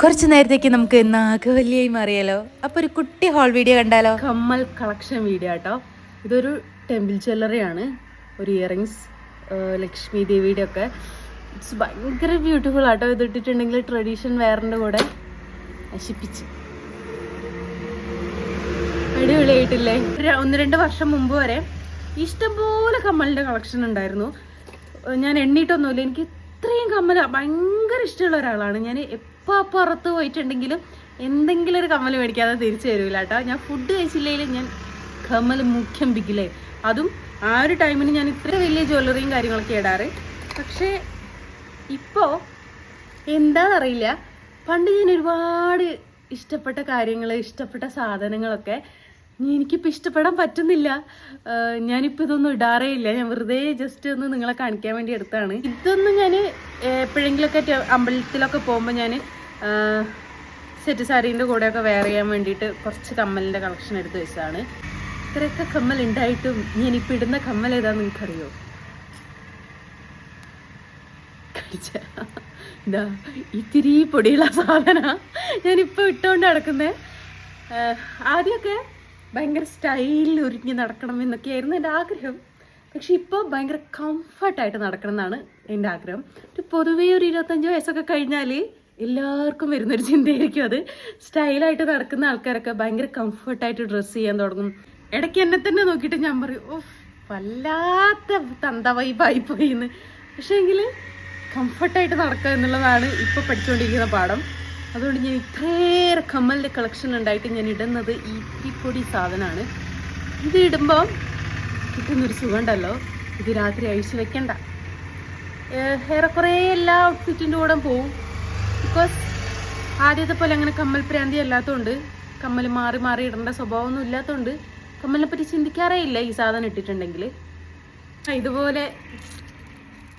കുറച്ച് നേരത്തേക്ക് നമുക്ക് നാഗവല്ലിയായി മാറിയാലോ? അപ്പൊ ഒരു കുട്ടി ഹോൾ വീഡിയോ കണ്ടാലോ? കമ്മൽ കളക്ഷൻ വീഡിയോ കേട്ടോ ഇതൊരു ടെമ്പിൾ ജ്വല്ലറിയാണ് ഒരു ഇയറിങ്സ് ലക്ഷ്മി ദേവിയുടെ ഒക്കെ. ഇറ്റ്സ് ഭയങ്കര ബ്യൂട്ടിഫുൾ ആട്ടോ. ഇത് ഇട്ടിട്ടുണ്ടെങ്കിൽ ട്രഡീഷൻ വെയറിന്റെ കൂടെ നശിപ്പിച്ച്. അടിപൊളിയായിട്ടില്ലേ? ഒന്ന് രണ്ട് വർഷം മുമ്പ് വരെ ഇഷ്ടംപോലെ കമ്മലിന്റെ കളക്ഷൻ ഉണ്ടായിരുന്നു. ഞാൻ എണ്ണീട്ടൊന്നുമില്ല. എനിക്ക് ഇത്രയും കമ്മൽ ഭയങ്കര ഇഷ്ടമുള്ള ഒരാളാണ്. ഞാൻ എപ്പോൾ പുറത്ത് പോയിട്ടുണ്ടെങ്കിലും എന്തെങ്കിലും ഒരു കമ്മൽ മേടിക്കാതെ തിരിച്ചു തരൂല കേട്ടോ. ഞാൻ ഫുഡ് കഴിച്ചില്ലെങ്കിൽ ഞാൻ കമ്മൽ മുഖ്യം പിക്കില്ലേ? അതും ആ ഒരു ടൈമിന് ഞാൻ ഇത്ര വലിയ ജ്വല്ലറിയും കാര്യങ്ങളൊക്കെ ഇടാറ്. പക്ഷേ ഇപ്പോൾ എന്താണെന്നറിയില്ല പണ്ട് ഞാൻ ഒരുപാട് ഇഷ്ടപ്പെട്ട കാര്യങ്ങൾ ഇഷ്ടപ്പെട്ട സാധനങ്ങളൊക്കെ എനിക്കിപ്പോൾ ഇഷ്ടപ്പെടാൻ പറ്റുന്നില്ല. ഞാനിപ്പോൾ ഇതൊന്നും ഇടാറേ ഇല്ല. ഞാൻ വെറുതെ ജസ്റ്റ് ഒന്ന് നിങ്ങളെ കാണിക്കാൻ വേണ്ടി എടുത്താണ്. ഇതൊന്നും ഞാൻ എപ്പോഴെങ്കിലുമൊക്കെ അമ്പലത്തിലൊക്കെ പോകുമ്പോൾ ഞാൻ സെറ്റ് സാരീന്റെ കൂടെയൊക്കെ വെയർ ചെയ്യാൻ വേണ്ടിയിട്ട് കുറച്ച് കമ്മലിന്റെ കളക്ഷൻ എടുത്ത് വെച്ചതാണ്. ഇത്രയൊക്കെ കമ്മൽ ഉണ്ടായിട്ടും ഞാനിപ്പോൾ ഇടുന്ന കമ്മൽ ഏതാണെന്ന് നിങ്ങൾക്കറിയോ? ഇതാ ഇത്തിരി പൊടിയുള്ള സാധന ഞാനിപ്പോൾ ഇട്ടുകൊണ്ട് നടക്കുന്നത് ആദ്യമൊക്കെ ഭയങ്കര സ്റ്റൈലിൽ ഒരുങ്ങി നടക്കണം എന്നൊക്കെയായിരുന്നു എന്റെ ആഗ്രഹം. പക്ഷെ ഇപ്പോൾ ഭയങ്കര കംഫർട്ടായിട്ട് നടക്കണം എന്നാണ് എന്റെ ആഗ്രഹം. ഒരു പൊതുവേ ഒരു ഇരുപത്തഞ്ച് വയസ്സൊക്കെ കഴിഞ്ഞാൽ എല്ലാവർക്കും വരുന്നൊരു ചിന്തയായിരിക്കും അത്. സ്റ്റൈലായിട്ട് നടക്കുന്ന ആൾക്കാരൊക്കെ ഭയങ്കര കംഫർട്ടായിട്ട് ഡ്രസ്സ് ചെയ്യാൻ തുടങ്ങും. ഇടയ്ക്ക് എന്നെ തന്നെ നോക്കിയിട്ട് ഞാൻ പറയും ഓ വല്ലാത്ത തന്ത വൈബായി പോയി എന്ന് പക്ഷേ എങ്കിൽ കംഫർട്ടായിട്ട് നടക്കുക എന്നുള്ളതാണ് ഇപ്പോൾ പഠിച്ചുകൊണ്ടിരിക്കുന്ന പാഠം. അതുകൊണ്ട് ഞാൻ ഇത്രയേറെ കമ്മലിന്റെ കളക്ഷൻ ഉണ്ടായിട്ട് ഞാൻ ഇടുന്നത് ഈ ഈ പൊടി സാധനമാണ്. ഇത് ഇടുമ്പോൾ കിട്ടുന്നൊരു സുഖമുണ്ടല്ലോ. ഇത് രാത്രി അഴിച്ചു വെക്കണ്ട. ഏറെക്കുറെ എല്ലാ ഔട്ട്ഫിറ്റിന്റെ കൂടെ പോവും. ബിക്കോസ് ആദ്യത്തെ പോലെ അങ്ങനെ കമ്മൽ പ്രാന്തി അല്ലാത്തതുകൊണ്ട് കമ്മൽ മാറി മാറി ഇടേണ്ട സ്വഭാവമൊന്നും ഇല്ലാത്തതുകൊണ്ട് കമ്മലിനെ പറ്റി ചിന്തിക്കാറേ ഇല്ല ഈ സാധനം ഇട്ടിട്ടുണ്ടെങ്കിൽ ഇതുപോലെ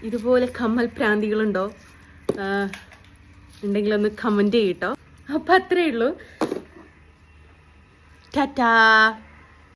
ഇതുപോലെ കമ്മൽ പ്രാന്തികളുണ്ടോ? ഉണ്ടെങ്കിലൊന്ന് കമന്റ് ചെയ്യട്ടോ അപ്പം അത്രയേ ഉള്ളൂ. ടാറ്റാ.